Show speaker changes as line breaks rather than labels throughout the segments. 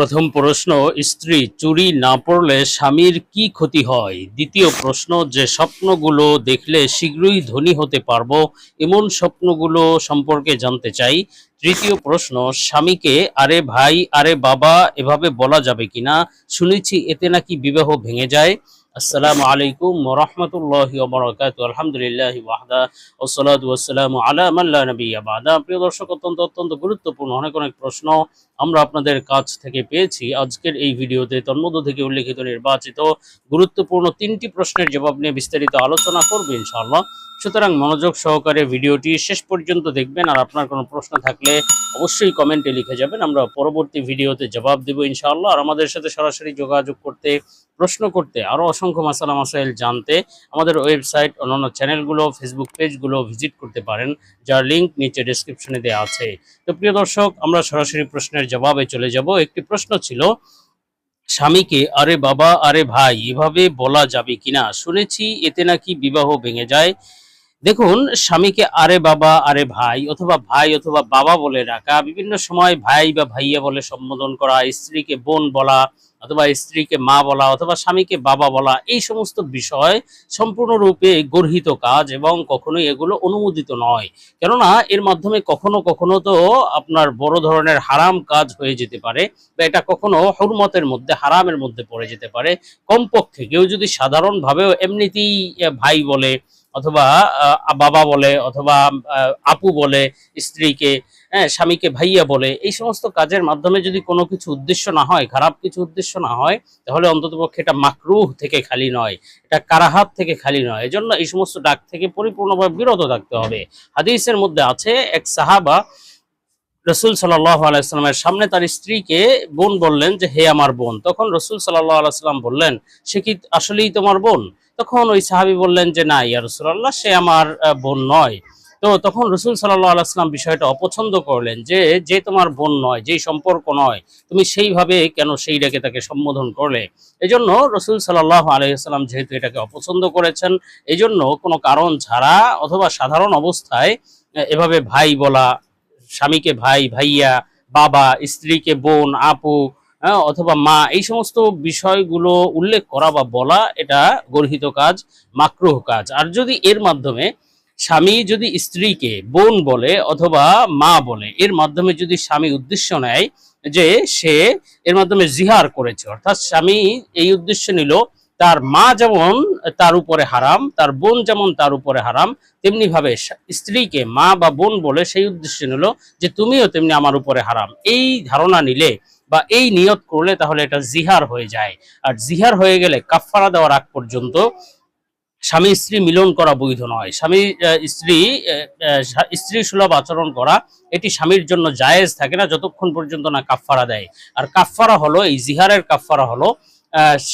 প্রথম প্রশ্ন, স্ত্রী চুরি না পড়লে স্বামীর কি ক্ষতি হয়? দ্বিতীয় প্রশ্ন, যে স্বপ্নগুলো দেখলে শীঘ্রই ধনী হতে পারব, এমন স্বপ্নগুলো সম্পর্কে জানতে চাই। তৃতীয় প্রশ্ন, স্বামীকে আরে ভাই, আরে বাবা এভাবে বলা যাবে কিনা? শুনেছি এতে নাকি বিবাহ ভেঙে যায়। আসসালামু আলাইকুম ওরহমতুল্লাহি ওবরাকাত আলহামদুলিল্লাহ ওয়াহদা ওসলাত ওয়াসালামু আলা মাল্লা নবিয়া বাদা। প্রিয় দর্শক, অত্যন্ত অত্যন্ত গুরুত্বপূর্ণ অনেক অনেক প্রশ্ন আমরা আপনাদের কাছ থেকে পেয়েছি। আজকের এই ভিডিওতে তন্মধ্য থেকে উল্লেখিত নির্বাচিত গুরুত্বপূর্ণ তিনটি প্রশ্নের জবাব নিয়ে বিস্তারিত আলোচনা করবে ইনশাআল্লাহ। সুতরাং মনোযোগ সহকারে ভিডিওটি শেষ পর্যন্ত দেখবেন, আর আপনার কোনো প্রশ্ন থাকলে অবশ্যই কমেন্টে লিখে যাবেন। আমরা পরবর্তী ভিডিওতে জবাব দেব ইনশাআল্লাহ। আর আমাদের সাথে সরাসরি যোগাযোগ করতে প্রশ্ন করতে আরও অসংখ্য মাসালা মাসাইল জানতে আমাদের ওয়েবসাইট, অন্যান্য চ্যানেলগুলো ফেসবুক পেজগুলো ভিজিট করতে পারেন, যার লিঙ্ক নিচে ডেসক্রিপশনে দেওয়া আছে। তো প্রিয় দর্শক, আমরা সরাসরি প্রশ্নের জবাবে চলে যাব। একটি প্রশ্ন ছিল, স্বামীকে, আরে বাবা, আরে ভাই, এভাবে বলা যাবে কিনা? শুনেছি এতে নাকি বিবাহ ভেঙে যায়। দেখুন, স্বামীকে, আরে বাবা, আরে ভাই, অথবা ভাই অথবা বাবা বলে ডাকা, বিভিন্ন সময় ভাই বা ভাইয়া বলে সম্বোধন করা, স্ত্রীকে বোন বলা অথবা স্ত্রীকে মা বলা অথবা স্বামীকে বাবা বলা, এই সমস্ত বিষয় সম্পূর্ণরূপে গর্হিত কাজ এবং কখনোই এগুলো অনুমোদিত নয়। কেননা, এর মাধ্যমে কখনো কখনো তো আপনার বড় ধরনের হারাম কাজ হয়ে যেতে পারে বা এটা কখনো হরমতের মধ্যে, হারামের মধ্যে পড়ে যেতে পারে। কমপক্ষে কেউ যদি সাধারণভাবেও এমনিতেই ভাই বলে অথবা বাবা বলে অথবা আপু বলে স্ত্রীকে হ্যাঁ স্বামীকে ভাইয়া বলে, এই সমস্ত কাজের মাধ্যমে যদি কোনো কিছু উদ্দেশ্য না হয়, খারাপ কিছু উদ্দেশ্য না হয়, তাহলে অন্ততপক্ষে এটা মাকরুহ থেকে খালি নয়, এটা কারাহাত থেকে খালি নয়। এজন্য এই সমস্ত ডাক থেকে পরিপূর্ণভাবে বিরত থাকতে হবে। হাদিসের মধ্যে আছে, এক সাহাবা রসুল সাল্লাহ সামনে তার স্ত্রীকে বোন বললেন যে, হে আমার বোন। তখন রসুল সাল্লাহ বললেন, সে কি আসলেই তোমার বোন? তখন ওই সাহাবি বললেন যে, না ইয়া রসুল্লাহ সে আমার বোন নয়। তো তখন রসুল সাল্লাহ আলাইস্লাম বিষয়টা অপছন্দ করলেন যে যে তোমার বোন নয় যেই সম্পর্ক নয় তুমি সেইভাবে কেন সেই ডাকে তাকে সম্বোধন করলে? এজন্য রসুল সাল্লাহ আলাইসাল্লাম যেহেতু এটাকে অপছন্দ করেছেন এজন্য কোনো কারণ ছাড়া অথবা সাধারণ অবস্থায় এভাবে ভাই বলা স্বামীকে ভাই ভাইয়া বাবা স্ত্রীকে বোন আপু হ্যাঁ, অথবা মা এই সমস্ত বিষয়গুলো উল্লেখ করা বা বলা এটা গর্হিত কাজ মাকরুহ কাজ। আর যদি এর মাধ্যমে স্বামী যদি স্ত্রীকে বোন বলে অথবা মা বলে, এর মাধ্যমে যদি স্বামী উদ্দেশ্য নেয় যে সে এর মাধ্যমে জিহার করেছে, অর্থাৎ স্বামী এই উদ্দেশ্য নিল, তার মা যেমন তার উপরে হারাম, তার বোন যেমন তার উপরে হারাম তেমনি ভাবে স্ত্রীকে মা বা বোন বলে সেই উদ্দেশ্য নিল যে তুমিও তেমনি আমার উপরে হারাম। এই ধারণা নিলে বা এই নিয়ত করলে তাহলে এটা জিহার হয়ে যায়। আর জিহার হয়ে গেলে কাফফারা দেওয়ার আগ পর্যন্ত স্বামী স্ত্রী মিলন করা বৈধ নয়। স্বামী স্ত্রী স্ত্রী সুলভ আচরণ করা, এটি স্বামীর জন্য জায়েজ থাকে না যতক্ষণ পর্যন্ত না কাফফারা দেয়। আর কাফফারা হলো, এই জিহারের কাফফারা হলো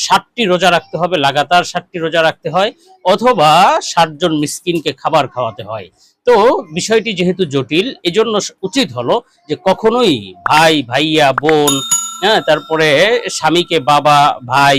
ষাটটি রোজা রাখতে হবে, লাগাতার ষাটটি রোজা রাখতে হয়, অথবা ষাটজন মিসকিনকে খাবার খাওয়াতে হয়। তো বিষয়টি যেহেতু জটিল, এজন্য উচিত হলো যে কখনোই ভাই, ভাইয়া, বোন হ্যাঁ তারপরে স্বামীকে বাবা, ভাই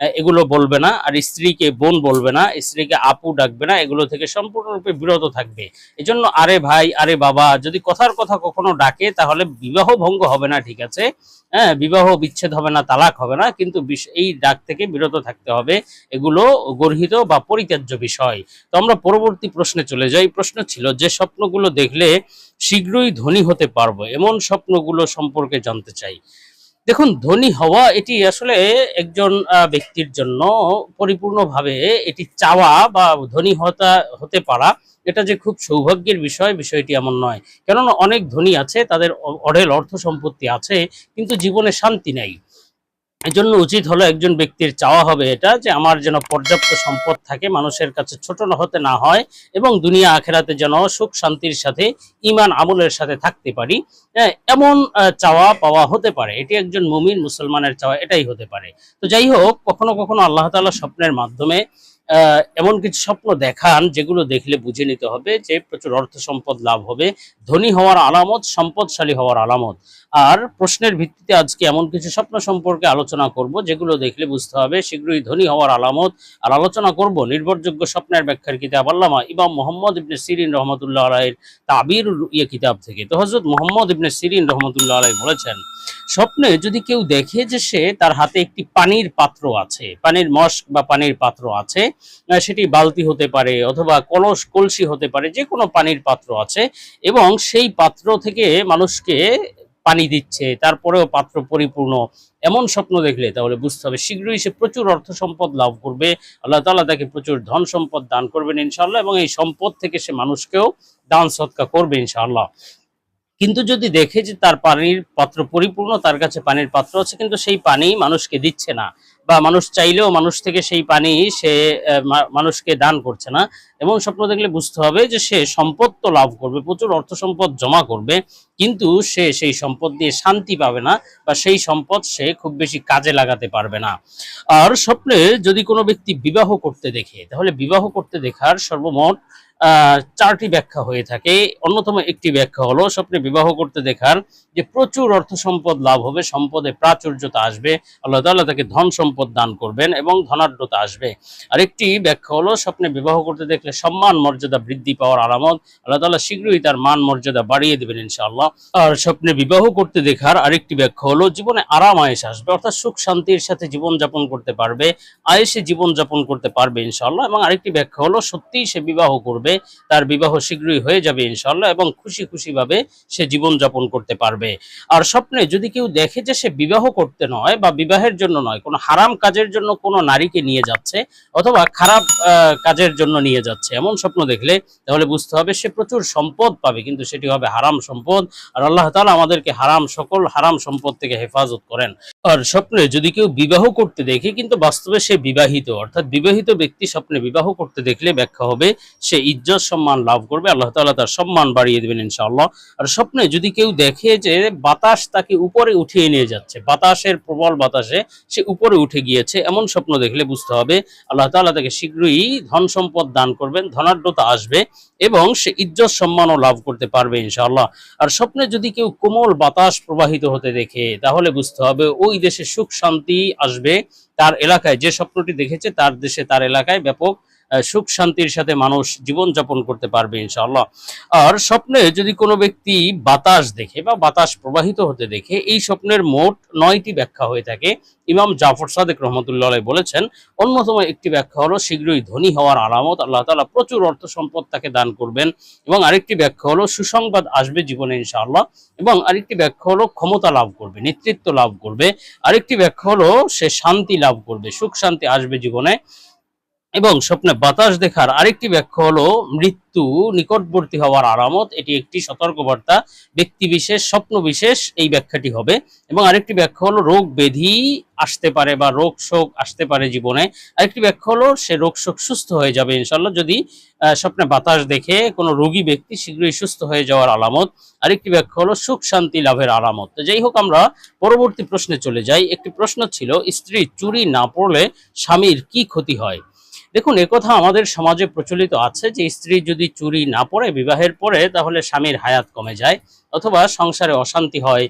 এগুলো বলবে না। আর স্ত্রীকে বোন বলবে না, স্ত্রীকে আপু ডাকবে না, এগুলো থেকে সম্পূর্ণরূপে বিরত থাকবে। এজন্য আরে ভাই, আরে বাবা, যদি কথার কথা কখনো ডাকে, তাহলে বিবাহ ভঙ্গ হবে না, ঠিক আছে? হ্যাঁ বিবাহ বিচ্ছেদ হবে না, তালাক হবে না, কিন্তু এই ডাক থেকে বিরত থাকতে হবে। এগুলো গর্হিত বা পরিত্যাজ্য বিষয়। তো আমরা পরবর্তী প্রশ্নে চলে যাই। প্রশ্ন ছিল যে স্বপ্নগুলো দেখলে শীঘ্রই ধনী হতে পারব, এমন স্বপ্নগুলো সম্পর্কে জানতে চাই। দেখুন, ধনী হওয়া এটি আসলে একজন ব্যক্তির জন্য পরিপূর্ণভাবে এটি চাওয়া বা ধনী হতা, হতে পারা, এটা যে খুব সৌভাগ্যের বিষয়, বিষয়টি এমন নয়। কেননা অনেক ধনী আছে, তাদের অঢেল অর্থ সম্পত্তি আছে, কিন্তু জীবনে শান্তি নেই। এজন্য উচিত হলো একজন ব্যক্তির চাওয়া হবে এটা যে আমার যেন পর্যাপ্ত সম্পদ থাকে মানুষের কাছে ছোট হতে না হয় এবং দুনিয়া আখেরাতে যেন সুখ শান্তির সাথে ইমান আমলের সাথে থাকতে পারি। হ্যাঁ, এমন চাওয়া পাওয়া হতে পারে। এটি একজন মুমিন মুসলমানের চাওয়া এটাই হতে পারে। তো যাই হোক কখনো কখনো আল্লাহ তালা স্বপ্নের মাধ্যমে এমন কিছু স্বপ্ন দেখান যেগুলো দেখলে বুঝে নিতে হবে যে প্রচুর অর্থ সম্পদ লাভ হবে। ধনী হওয়ার আলামত, সম্পদশালী হওয়ার আলামত। আর প্রশ্নের ভিত্তিতে আজকে এমন কিছু স্বপ্ন সম্পর্কে আলোচনা করব যেগুলো দেখলে বুঝতে হবে। শীঘ্রই ধনী হওয়ার আলামত। আর আলোচনা করব নির্ভরযোগ্য স্বপ্নের ব্যাখ্যার কিতাব আল্লামা ইমাম মোহাম্মদ ইবনে সিরিন রহমতুল্লাহ আলাইয়ের তাবির ইয়ে কিতাব থেকে। তো হজরত মোহাম্মদ ইবনে সিরিন রহমতুল্লাহ আলাই বলেছেন, স্বপ্নে যদি কেউ দেখে যে সে তার হাতে একটি পানির পাত্র আছে, পানির মস্ক বা পানির পাত্র আছে সেটি বালতি হতে পারে অথবা কলস, কলসি হতে পারে যে কোনো পানির পাত্র আছে এবং সেই পাত্র থেকে মানুষকে পানি দিচ্ছে, তারপরেও পাত্র পরিপূর্ণ। এমন স্বপ্ন দেখলে তাহলে বুঝতে হবে, শীঘ্রই সে প্রচুর অর্থ সম্পদ লাভ করবে। আল্লাহ তাআলা তাকে প্রচুর ধন সম্পদ দান করবেন ইনশাল্লাহ এবং এই সম্পদ থেকে সে মানুষকেও দান সৎকা করবে ইনশাআল্লাহ। কিন্তু যদি দেখে যে তার পানির পাত্র পরিপূর্ণ, তার কাছে পানির পাত্র আছে, কিন্তু সেই পানি মানুষকে দিচ্ছে না বা মানুষ চাইলেও মানুষ থেকে সেই পানি সে মানুষকে দান করছে না। এমন স্বপ্ন দেখলে বুঝতে হবে যে সে সম্পদ তো লাভ করবে, প্রচুর অর্থ সম্পদ জমা করবে, কিন্তু সে সেই সম্পদ দিয়ে শান্তি পাবে না বা সেই সম্পদ সে খুব বেশি কাজে লাগাতে পারবে না। আর স্বপ্নে যদি কোনো ব্যক্তি বিবাহ করতে দেখে, তাহলে বিবাহ করতে দেখার সর্বমোট চারটি ব্যাখ্যা হয়ে থাকে। অন্যতম একটি ব্যাখ্যা হলো, স্বপ্নে বিবাহ করতে দেখার যে প্রচুর অর্থ সম্পদ লাভ হবে, সম্পদে প্রাচুর্যতা আসবে, আল্লাহ তাআলা তাকে ধন সম্পদ দান করবেন এবং ধনাঢ্যতা আসবে। আরেকটি ব্যাখ্যা হলো, স্বপ্নে বিবাহ করতে দেখলে সম্মান মর্যাদা বৃদ্ধি পাওয়ার আলামত, আল্লাহ তাআলা শীঘ্রই তার মান মর্যাদা বাড়িয়ে দেবেন ইনশাআল্লাহ। আর স্বপ্নে বিবাহ করতে দেখার আরেকটি ব্যাখ্যা হলো, জীবনে আরাম আয়েস আসবে, অর্থাৎ সুখ শান্তির সাথে জীবন যাপন করতে পারবে আয়েসে জীবন যাপন করতে পারবে ইনশাআল্লাহ। এবং আরেকটি ব্যাখ্যা হলো, সত্যিই সে বিবাহ করবে তার বিবাহ শীঘ্রই হয়ে যাবে ইনশাআল্লাহ এবং খুশি খুশি ভাবে সে জীবন যাপন করতে পারবে। আর স্বপ্নে যদি কেউ দেখে যে সে বিবাহ করতে নয় বা বিবাহের জন্য নয়, কোনো হারাম কাজের জন্য কোনো নারীকে নিয়ে যাচ্ছে অথবা খারাপ কাজের জন্য নিয়ে যাচ্ছে, এমন স্বপ্ন দেখলে তাহলে বুঝতে হবে সে প্রচুর সম্পদ পাবে, কিন্তু সেটি হবে হারাম সম্পদ। আর আল্লাহ তাআলা আমাদেরকে হারাম সকল হারাম সম্পদ থেকে হেফাজত করেন। আর স্বপ্নে যদি কেউ বিবাহ করতে দেখে, কিন্তু বাস্তবে সে বিবাহিত, অর্থাৎ বিবাহিত ব্যক্তি স্বপ্নে বিবাহ করতে দেখলে ব্যাখ্যা হবে, সে ইজ্জত, সম্মান লাভ করবে। আল্লাহ তাআলা তার সম্মান বাড়িয়ে দেবেন ইনশাআল্লাহ। আর স্বপ্নে যদি কেউ দেখে যে বাতাস তাকে উপরে উঠিয়ে নিয়ে যাচ্ছে, বাতাসের প্রবল বাতাসে সে উপরে উঠে গিয়েছে, এমন স্বপ্ন দেখলে বুঝতে হবে, আল্লাহ তাআলা তাকে শীঘ্রই ধন সম্পদ দান করবেন, ধনাঢ্যতা আসবে এবং সে ইজ্জত, সম্মানও লাভ করতে পারবে ইনশাআল্লাহ। আর স্বপ্নে যদি কেউ কোমল বাতাস প্রবাহিত হতে দেখে, তাহলে বুঝতে হবে ওই দেশে সুখ শান্তি আসবে। তার এলাকায় যে স্বপ্নটি দেখেছে, তার দেশে তার এলাকায় ব্যাপক সুখ শান্তির সাথে মানুষ জীবন যাপন করতে পারবে, ইনশাআল্লাহ। আর স্বপ্নে যদি কোনো ব্যক্তি বাতাস দেখে বা বাতাস প্রবাহিত হতে দেখে, এই স্বপ্নের মোট নয়টি ব্যাখ্যা হয়ে থাকে। ইমাম জাফর সাদেক রহমতুল্লাহ বলেছেন, অন্যতম একটি ব্যাখ্যা হলো, শীঘ্রই ধনী হওয়ার আলামত, আল্লাহ তাআলা প্রচুর অর্থ সম্পদ তাকে দান করবেন। এবং আরেকটি ব্যাখ্যা হলো, সুসংবাদ আসবে জীবনে, ইনশাআল্লাহ। এবং আরেকটি ব্যাখ্যা হলো, ক্ষমতা লাভ করবে, নেতৃত্ব লাভ করবে। আরেকটি ব্যাখ্যা হলো, সে শান্তি লাভ করবে, সুখ শান্তি আসবে জীবনে। এবং স্বপ্নে বাতাস দেখার আরেকটি ব্যাখ্যা হলো মৃত্যু নিকটবর্তী হওয়ার আরামত। এটি একটি সতর্কবার্তা ব্যক্তি বিশেষ স্বপ্ন বিশেষ এই ব্যাখ্যাটি হবে। এবং আরেকটি ব্যাখ্যা হলো রোগ ব্যাধি আসতে পারে বা রোগ শোক আসতে পারে জীবনে। আরেকটি ব্যাখ্যা হলো সে রোগ শোক সুস্থ হয়ে যাবে ইনশাল্লাহ যদি স্বপ্নে বাতাস দেখে কোনো রোগী ব্যক্তি শীঘ্রই সুস্থ হয়ে যাওয়ার আলামত। আরেকটি ব্যাখ্যা হলো সুখ শান্তি লাভের আলামত। যাই হোক, আমরা পরবর্তী প্রশ্নে চলে যাই। একটি প্রশ্ন ছিল, স্ত্রী চুরি না পড়লে স্বামীর কি ক্ষতি হয়? দেখুন একথা আমাদের সমাজে প্রচলিত আছে যে, স্ত্রী যদি চুরি না পড়ে বিবাহের পরে, তাহলে স্বামীর হায়াত কমে যায় অথবা সংসারে অশান্তি হয়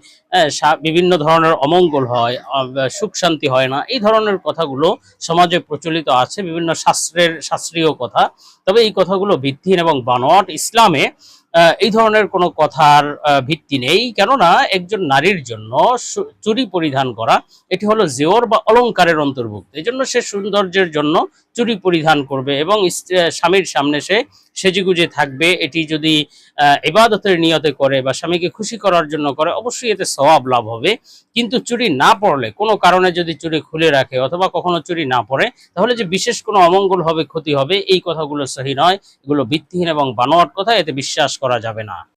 বিভিন্ন ধরনের অমঙ্গল হয় সুখ শান্তি হয় না, এই ধরনের কথাগুলো সমাজে প্রচলিত আছে, বিভিন্ন শাস্ত্রের, শাস্ত্রীয় কথা। তবে এই কথাগুলো ভিত্তিহীন এবং বানোয়াট ইসলামে এই ধরনের কোনো কথার ভিত্তি নেই। কেননা, একজন নারীর জন্য চুরি পরিধান করা, এটি হলো জেওর বা অলংকারের অন্তর্ভুক্ত। এই জন্য সে সৌন্দর্যের জন্য চুরি পরিধান করবে এবং স্বামীর সামনে সে সেজেগুজে থাকবে। এটি যদি আহ, ইবাদতের নিয়তে করে বা স্বামীকে খুশি করার জন্য করে অবশ্যই এতে সওয়াব লাভ হবে। কিন্তু চুরি না পড়লে কোনো কারণে যদি চুরি খুলে রাখে অথবা কখনো চুরি না পড়ে তাহলে যে বিশেষ কোনো অমঙ্গল হবে ক্ষতি হবে এই কথাগুলো সহি নয়। এগুলো ভিত্তিহীন এবং বানোয়াট কথা এতে বিশ্বাস করা যাবে না।